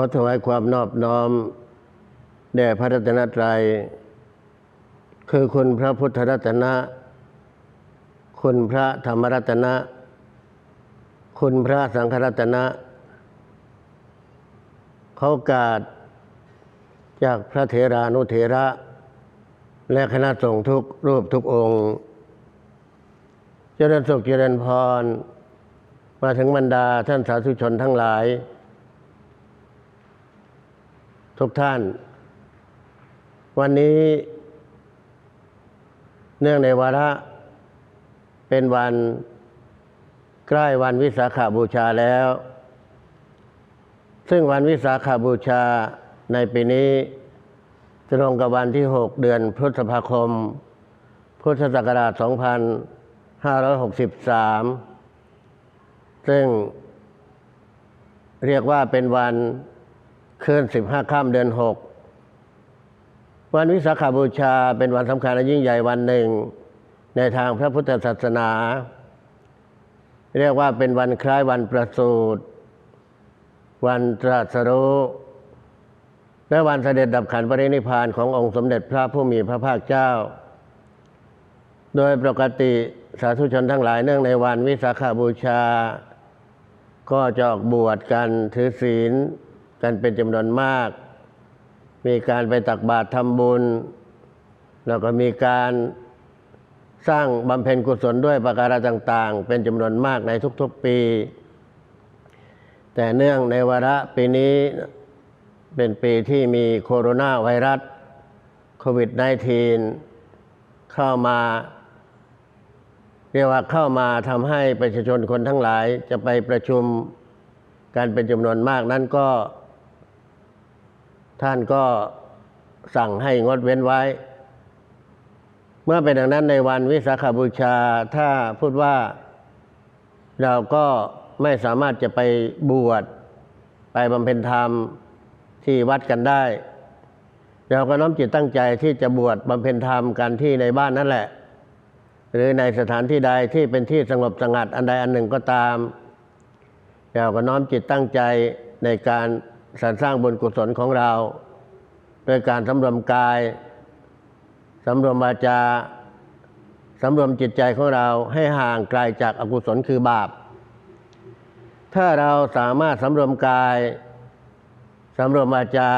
ขอถวายความนอบน้อม แด่พระรัตนตรัย คือคุณพระพุทธรัตนะ คุณพระธรรมรัตนะ คุณพระสังฆรัตนะเขากาสจากพระเถรานุเถระ และคณะสงฆ์ทุกรูปทุกองค์เจริญสุขเจริญพร มาถึงบรรดาท่านสาธุชนทั้งหลาย ทุกท่าน วันนี้ เนื่องในวาระเป็นวันใกล้วันวิสาขาบูชาแล้ว ซึ่งวันวิสาขาบูชาในปีนี้ตรงกับวันที่ 6 เดือนพฤษภาคม พุทธศักราช 2563 ซึ่งเรียกว่าเป็นวัน คืน15ค่ำเดือน6วันวิสาขาบูชาเป็นวันสำคัญและยิ่งใหญ่วันหนึ่ง ในทางพระพุทธศาสนา เรียกว่าเป็นวันคล้ายวันประสูติวันตรัสรู้และวันเสด็จดับขันปรินิพพานขององค์สมเด็จพระผู้มีพระภาคเจ้า โดยปกติสาธุชนทั้งหลายเนื่องในวันวิสาขาบูชา ก็จะออกบวชกันถือศีล กันเป็นจำนวนมาก มีการไปตักบาตรทำบุญ แล้วก็มีการสร้างบำเพ็ญกุศลด้วยประการต่างๆ เป็นจำนวนมากในทุกๆปี แต่เนื่องในวาระปีนี้เป็นปีที่มีโคโรนาไวรัสโควิด -19 เข้ามาเรียกว่าเข้ามาทำให้ประชาชนคนทั้งหลายจะไปประชุมกันเป็นจำนวนมากนั้นก็ ท่านก็สั่งให้งดเว้นไว้ เมื่อเป็นดังนั้นในวันวิสาขบูชา ถ้าพูดว่าเราก็ไม่สามารถจะไปบวชไปบำเพ็ญธรรมที่วัดกันได้ เราก็น้อมจิตตั้งใจที่จะบวชบำเพ็ญธรรมกันที่ในบ้านนั่นแหละ หรือในสถานที่ใดที่เป็นที่สงบสงัดอันใดอันหนึ่งก็ตาม เราก็น้อมจิตตั้งใจในการ สรรสร้างบุญกุศลของเราโดยการสำรวมกายสำรวมวาจาสำรวมจิตใจของเราให้ห่างไกลจากอากุศลคือบาป ถ้าเราสามารถสำรวมกายสำรวมวาจา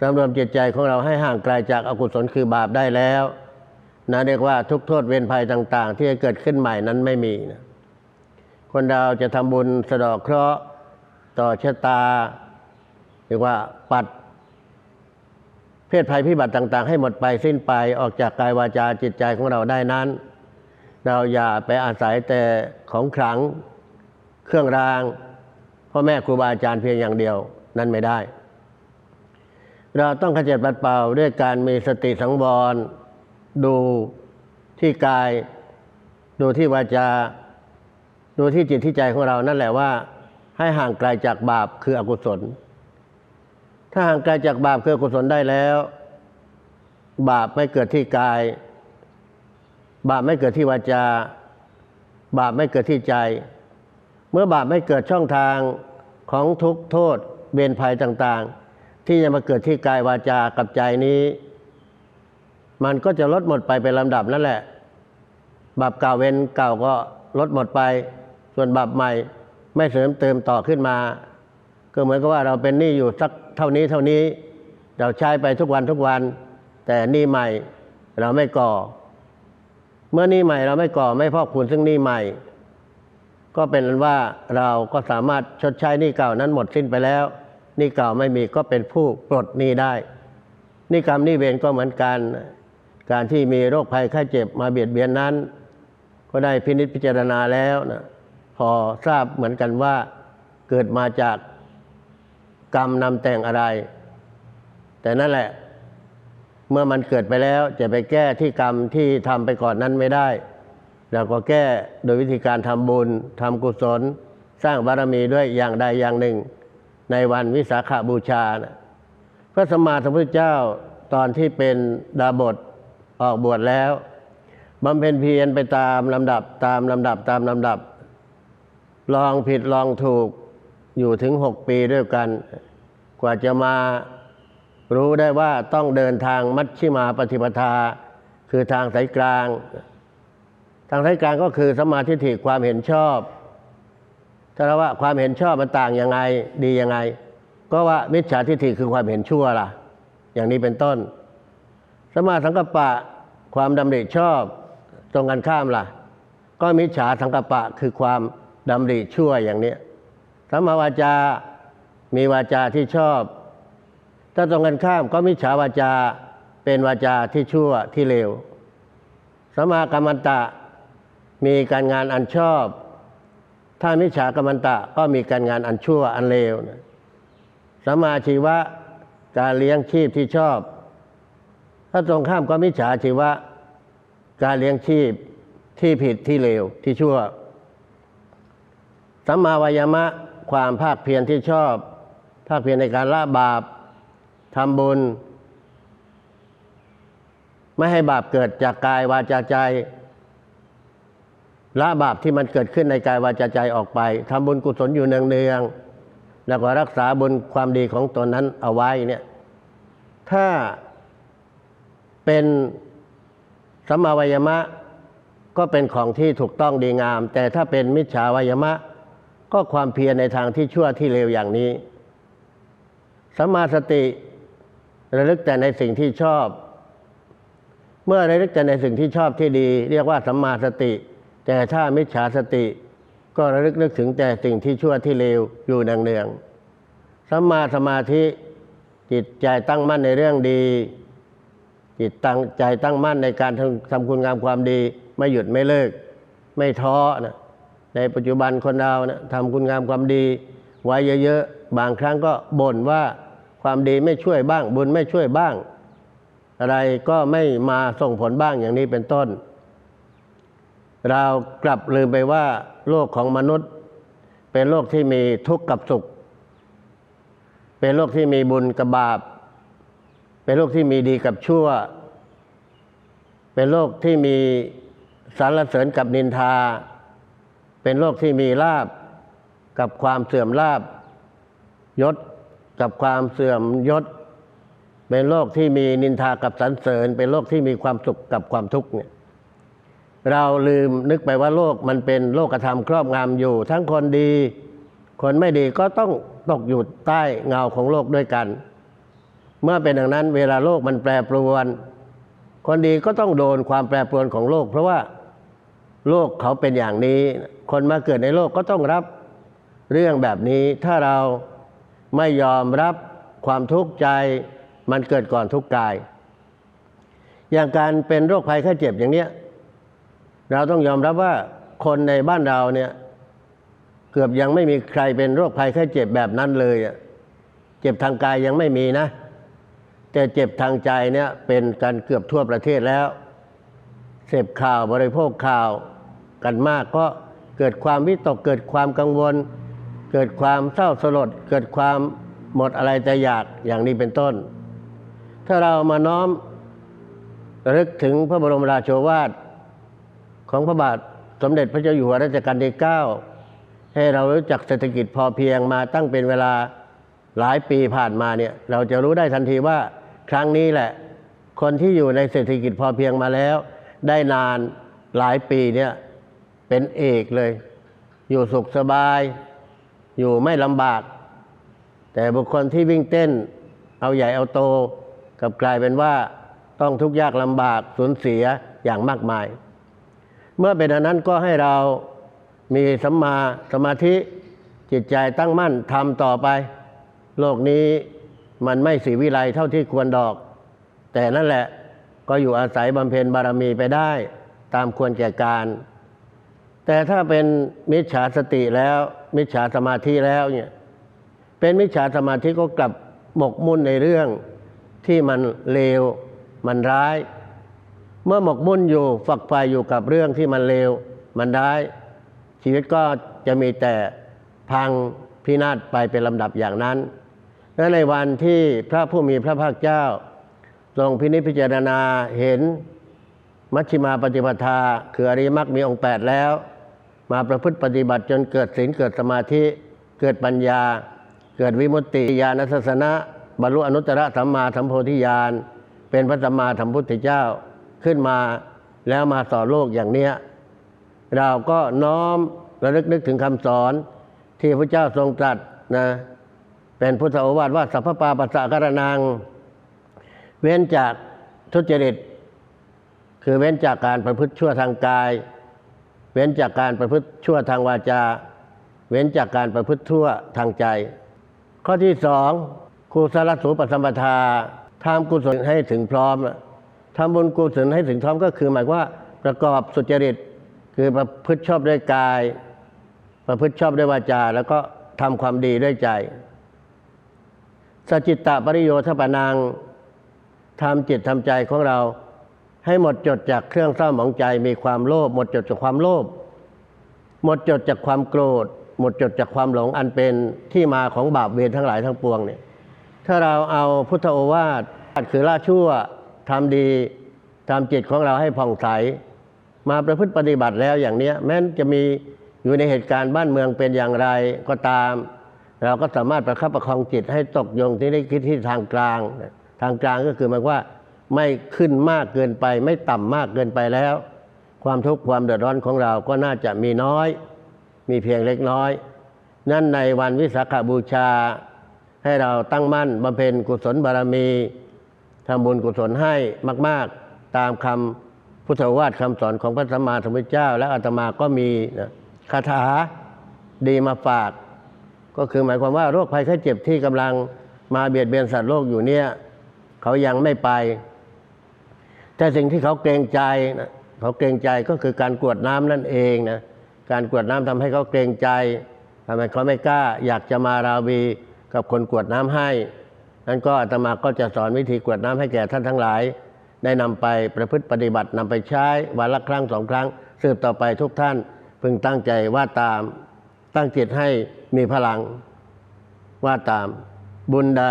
สำรวมจิตใจของเราให้ห่างไกลจากอากุศลคือบาปได้แล้วนะเรียกว่าทุกโทษเวรภัยต่าง ๆ ที่จะเกิดขึ้นใหม่นั้นไม่มีนะคนเราจะทำบุญสะดอกเคราะห์ต่อชะตา รียกว่าปัด เพศภัยพิบัติต่างๆ ให้หมดไปสิ้นไปออกจากกายวาจาจิตใจของเราได้นั้น เราอย่าไปอาศัยแต่ของขลังเครื่องรางพ่อแม่ครูบาอาจารย์เพียงอย่างเดียวนั้นไม่ได้ เราต้องขจัดปัดเป่าด้วยการมีสติสังวร ดูที่กาย ดูที่วาจา ดูที่จิตที่ใจของเรานั่นแหละว่า ให้ห่างไกลจากบาปคืออกุศล ถ้าห่างไกลจากบาปคืออกุศลได้แล้ว บาปไม่เกิดที่กาย บาปไม่เกิดที่วาจา บาปไม่เกิดที่ใจ เมื่อบาปไม่เกิดช่องทางของทุกโทษเวรภัยต่างๆ ที่จะมาเกิดที่กายวาจากับใจนี้ มันก็จะลดหมดไปเป็นลำดับนั่นแหละ บาปเก่าเวรเก่าก็ลดหมดไป ส่วนบาปใหม่ไม่เสริมเติมต่อขึ้นมา ก็เหมือนกับว่าเราเป็นหนี้อยู่สัก เท่านี้เท่านี้เราใช้ไปทุกวันทุกวัน แต่หนี้ใหม่เราไม่ก่อ เมื่อหนี้ใหม่เราไม่ก่อไม่พอกพูนซึ่งหนี้ใหม่ ก็เป็นนั้นว่าเราก็สามารถชดใช้หนี้เก่านั้นหมดสิ้นไปแล้วหนี้เก่าไม่มีก็เป็นผู้ปลดหนี้ได้หนี้กรรมหนี้เวรก็เหมือนกัน การที่มีโรคภัยไข้เจ็บมาเบียดเบียนนั้น ก็ได้พินิจพิจารณาแล้วนะพอทราบเหมือนกันว่าเกิดมาจาก กรรมนำแต่งอะไร แต่นั่นแหละ เมื่อมันเกิดไปแล้วจะไปแก้ที่กรรมที่ทำไปก่อนนั้นไม่ได้ เราก็แก้โดยวิธีการทำบุญทำกุศล สร้างบารมีด้วยอย่างใดอย่างหนึ่ง ในวันวิสาขาบูชานะพระสมมาสัมพุทธเจ้าตอนที่เป็นดาบทออกบวชแล้วบำเพ็ญเพียรไปตามลำดับตามลำดับตามลำดับ ลองผิดลองถูก อยู่ถึงหกปีด้วยกัน กว่าจะมารู้ได้ว่าต้องเดินทางมัชชิมาปฏิปทา คือทางสายกลาง ทางสายกลางก็คือสมาทิฏฐิความเห็นชอบถ้าเราว่าความเห็นชอบมันต่างยังไงดียังไง ก็ว่ามิจฉาทิฏฐิคือความเห็นชั่วล่ะ อย่างนี้เป็นต้น สมาสังกัปปะความดำริชอบตรงกันข้ามล่ะ ก็มิจฉาสังกัปปะคือความดำริชั่วอย่างเนี้ย สัมมาวาจา มีวาจาที่ชอบ ถ้าตรงกันข้ามก็มิจฉาวาจาเป็นวาจาที่ชั่วที่เลวสมมากรรมันตะ มีการงานอันชอบ ถ้ามิจฉากรรมันตะก็มีการงานอันชั่วอันเลวนะสมมาชีวะการเลี้ยงชีพที่ชอบ ถ้าตรงข้ามก็มิจฉาชีวะ การเลี้ยงชีพที่ผิดที่เลวที่ชั่วสัมมาวายามะ ความภาคเพียรที่ชอบ ภาคเพียรในการละบาปทำบุญ ไม่ให้บาปเกิดจากกายวาจาใจละบาปที่มันเกิดขึ้นในกายวาจาใจออกไปทำบุญกุศลอยู่เนืองๆแล้วก็รักษาบุญความดีของตนนั้นเอาไว้เนี่ยถ้าเป็นสัมมาวายมะ ก็เป็นของที่ถูกต้องดีงาม แต่ถ้าเป็นมิจฉาวายมะ ก็ความเพียรในทางที่ชั่วที่เลวอย่างนี้สัมมาสติระลึกแต่ในสิ่งที่ชอบ เมื่อระลึกแต่ในสิ่งที่ชอบที่ดี เรียกว่าสัมมาสติ แต่ถ้ามิจฉาสติ ก็ระลึกนึกถึงแต่สิ่งที่ชั่วที่เลวอยู่เนืองๆสัมมาสมาธิจิตใจตั้งมั่นในเรื่องดี จิตตั้งใจตั้งมั่นในการทำทำคุณงามความดี ไม่หยุดไม่เลิก ไม่ท้อนะ ในปัจจุบันคนเรานะทำคุณงามความดีไว้เยอะๆ บางครั้งก็บ่นว่าความดีไม่ช่วยบ้าง บุญไม่ช่วยบ้าง อะไรก็ไม่มาส่งผลบ้างอย่างนี้เป็นต้น เรากลับลืมไปว่า โลกของมนุษย์ เป็นโลกที่มีทุกข์กับสุข เป็นโลกที่มีบุญกับบาป เป็นโลกที่มีดีกับชั่ว เป็นโลกที่มีสรรเสริญกับนินทา เป็นโลกที่มีลาบกับความเสื่อมลาบยศกับความเสื่อมยศ เป็นโลกที่มีนินทากับสรรเสริญ เป็นโลกที่มีความสุขกับความทุกข์เนี่ยเราลืมนึกไปว่าโลกมันเป็นโลกธรรมครอบงำอยู่ ทั้งคนดี คนไม่ดีก็ต้องตกอยู่ใต้เงาของโลกด้วยกัน เมื่อเป็นดังนั้น เวลาโลกมันแปรปรวน คนดีก็ต้องโดนความแปรปรวนของโลก เพราะว่า โลกเขาเป็นอย่างนี้ คนมาเกิดในโลกก็ต้องรับเรื่องแบบนี้ ถ้าเราไม่ยอมรับความทุกข์ใจ มันเกิดก่อนทุกข์กาย อย่างการเป็นโรคภัยไข้เจ็บอย่างเนี้ยเราต้องยอมรับว่าคนในบ้านเราเนี่ยเกือบยังไม่มีใครเป็นโรคภัยไข้เจ็บแบบนั้นเลยอะเจ็บทางกายยังไม่มีนะ แต่เจ็บทางใจเนี่ยเป็นกันเกือบทั่วประเทศแล้ว เสพข่าวบริโภคข่าว กันมากก็เกิดความวิตกเกิดความกังวล เกิดความเศร้าสลด เกิดความหมดอะไรใจอยากอย่างนี้เป็นต้น ถ้าเรามาน้อมรึกถึงพระบรมราโชวาทของพระบาทสมเด็จพระเจ้าอยู่หัวรัชกาลที่9ให้เรารู้จักเศรษฐกิจพอเพียงมาตั้งเป็นเวลาหลายปีผ่านมาเนี่ยเราจะรู้ได้ทันทีว่าครั้งนี้แหละ คนที่อยู่ในเศรษฐกิจพอเพียงมาแล้ว ได้นานหลายปีเนี่ย เป็นเอกเลย อยู่สุขสบาย อยู่ไม่ลำบาก แต่บุคคลที่วิ่งเต้น เอาใหญ่เอาโตกับกลายเป็นว่าต้องทุกข์ยากลำบากสูญเสียอย่างมากมาย เมื่อเป็นอันนั้นก็ให้เรามีสัมมาสมาธิจิตใจตั้งมั่นทำต่อไป โลกนี้มันไม่สีวิไลเท่าที่ควรดอก แต่นั่นแหละก็อยู่อาศัยบำเพ็ญบารมีไปได้ ตามควรแก่การ แต่ถ้าเป็นมิจฉาสติแล้ว มิจฉาสมาธิแล้วเนี่ยเป็นมิจฉาสมาธิก็กลับหมกมุ่นในเรื่องที่มันเลว มันร้าย เมื่อหมกมุ่นอยู่ฝักใฝ่อยู่กับเรื่องที่มันเลว มันร้าย ชีวิตก็จะมีแต่พังพินาศไปเป็นลำดับอย่างนั้น และในวันที่พระผู้มีพระภาคเจ้าทรงพินิจพิจารณาเห็นมัชฌิมาปฏิปทา คืออริมรรคมีองค์แปดแล้ว มาประพฤติปฏิบัติจนเกิดศีลเกิดสมาธิเกิดปัญญา เกิดวิมุตติญาณทัศนะ บรรลุอนุตตรสัมมาสัมโพธิญาณเป็นพระสัมมาสัมพุทธเจ้าขึ้นมาแล้วมาสอนโลกอย่างเนี้ยเราก็น้อมระลึกนึกถึงคำสอนที่พระเจ้าทรงตรัสนะเป็นพุทธโอวาทว่าสัพพปาปัสสะการนัง เว้นจากทุจริต คือเว้นจากการประพฤติชั่วทางกาย เว้นจากการประพฤติชั่วทางวาจา เว้นจากการประพฤติชั่วทางใจ ข้อที่สองกุศลสูปสัมปทาทำกุศลให้ถึงพร้อมทำบุญกุศลให้ถึงพร้อมก็คือหมายว่าประกอบสุจริต คือประพฤติชอบด้วยกาย ประพฤติชอบด้วยวาจา แล้วก็ทำความดีด้วยใจ สจิตตปริโยทปนังทำจิตทำใจของเรา ให้หมดจดจากเครื่องเศร้าหมองใจมีความโลภหมดจดจากความโลภหมดจดจากความโกรธ หมดจดจากความหลงอันเป็นที่มาของบาปเวรทั้งหลายทั้งปวงเนี่ยถ้าเราเอาพุทธโอวาทคือละชั่วทำดีทำจิตของเราให้ผ่องใสมาประพฤติปฏิบัติแล้วอย่างเนี้ยแม้นจะมีอยู่ในเหตุการณ์บ้านเมืองเป็นอย่างไรก็ตาม เราก็สามารถประคับประคองจิตให้ตกยงที่ได้คิดที่ทางกลาง ทางกลางก็คือหมายว่า ไม่ขึ้นมากเกินไป ไม่ต่ำมากเกินไปแล้ว ความทุกข์ความเดือดร้อนของเราก็น่าจะมีน้อย มีเพียงเล็กน้อย นั่นในวันวิสาขบูชา ให้เราตั้งมั่นบำเพ็ญกุศลบารมีทำบุญกุศลให้มาก ๆ ตามคำพุทธวาทคำสอนของพระสัมมาสัมพุทธเจ้า และอาตมาก็มีนะคาถาดีมาฝาก ก็คือหมายความว่าโรคภัยไข้เจ็บที่กำลังมาเบียดเบียนสัตว์โลกอยู่เนี่ย เขายังไม่ไป แต่สิ่งที่เขาเกรงใจนะเขาเกรงใจก็คือการกวดน้ำนั่นเองนะการกวดน้ำทำให้เขาเกรงใจทำให้เขาไม่กล้าอยากจะมาราวีกับคนกวดน้ำให้นั้นก็อาตมาก็จะสอนวิธีกวดน้ำให้แก่ท่านทั้งหลาย ได้นำไปประพฤติปฏิบัตินำไปใช้วันละครั้งสองครั้งสืบต่อไปทุกท่านพึงตั้งใจว่าตามตั้งจิตให้มีพลังว่าตาม บุญใด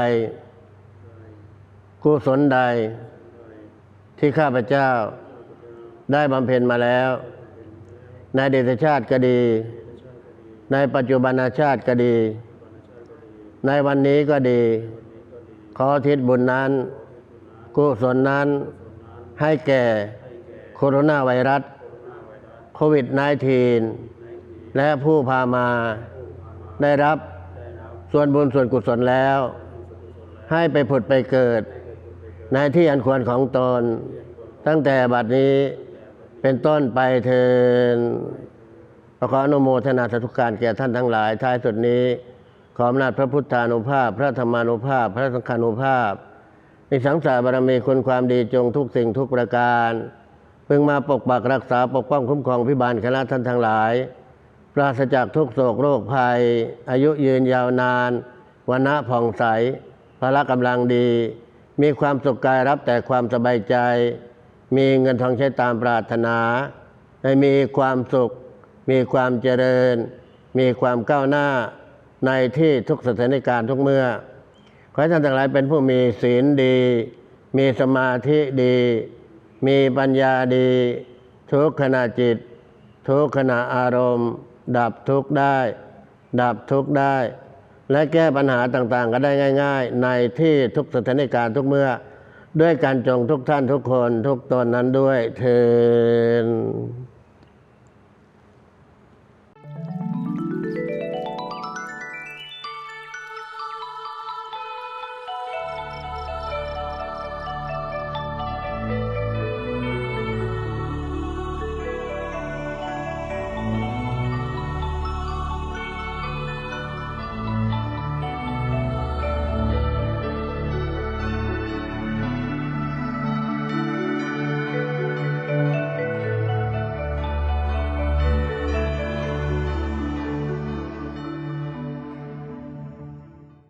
กุศลใด ที่ข้าพเจ้าได้บำเพ็ญมาแล้ว ในเดชชาติก็ดี ในปัจจุบันชาติก็ดี ในวันนี้ก็ดี ขอทิศบุญนั้น กุศลนั้นให้แก่โคโรนาไวรัสโควิด -19 และผู้พามาได้รับส่วนบุญส่วนกุศลแล้ว ให้ไปผุดไปเกิด ในที่อันควรของตน ตั้งแต่บัดนี้เป็นต้นไปเทินขออนุโมทนาสาธุการแก่ท่านทั้งหลาย ท้ายสุดนี้ขออำนาจพระพุทธานุภาพ พระธรรมานุภาพ พระสังฆานุภาพในสังสารบารมีคุณความดีจงทุกสิ่งทุกประการเพิ่งมาปกปักรักษาปกป้องคุ้มครองพิบาลคณะท่านทั้งหลาย ปราศจากทุกโศกโรคภัย อายุยืนยาวนานวันณะผ่องใสพละกำลังดี มีความสุขกายรับแต่ความสบายใจ มีเงินทองใช้ตามปรารถนาให้มีความสุข มีความเจริญ มีความก้าวหน้าในที่ทุกสถานการณ์ทุกเมื่อ ขอให้ท่านทั้งหลายเป็นผู้มีศีลดี มีสมาธิดี มีปัญญาดี ทุกขณะจิต ทุกขณะอารมณ์ ดับทุกได้ ดับทุกได้ และแก้ปัญหาต่างๆ ก็ได้ง่าย ๆ ในที่ทุกสถานการณ์ทุกเมื่อ ด้วยการจงทุกท่านทุกคนทุกตนนั้นด้วยเทอ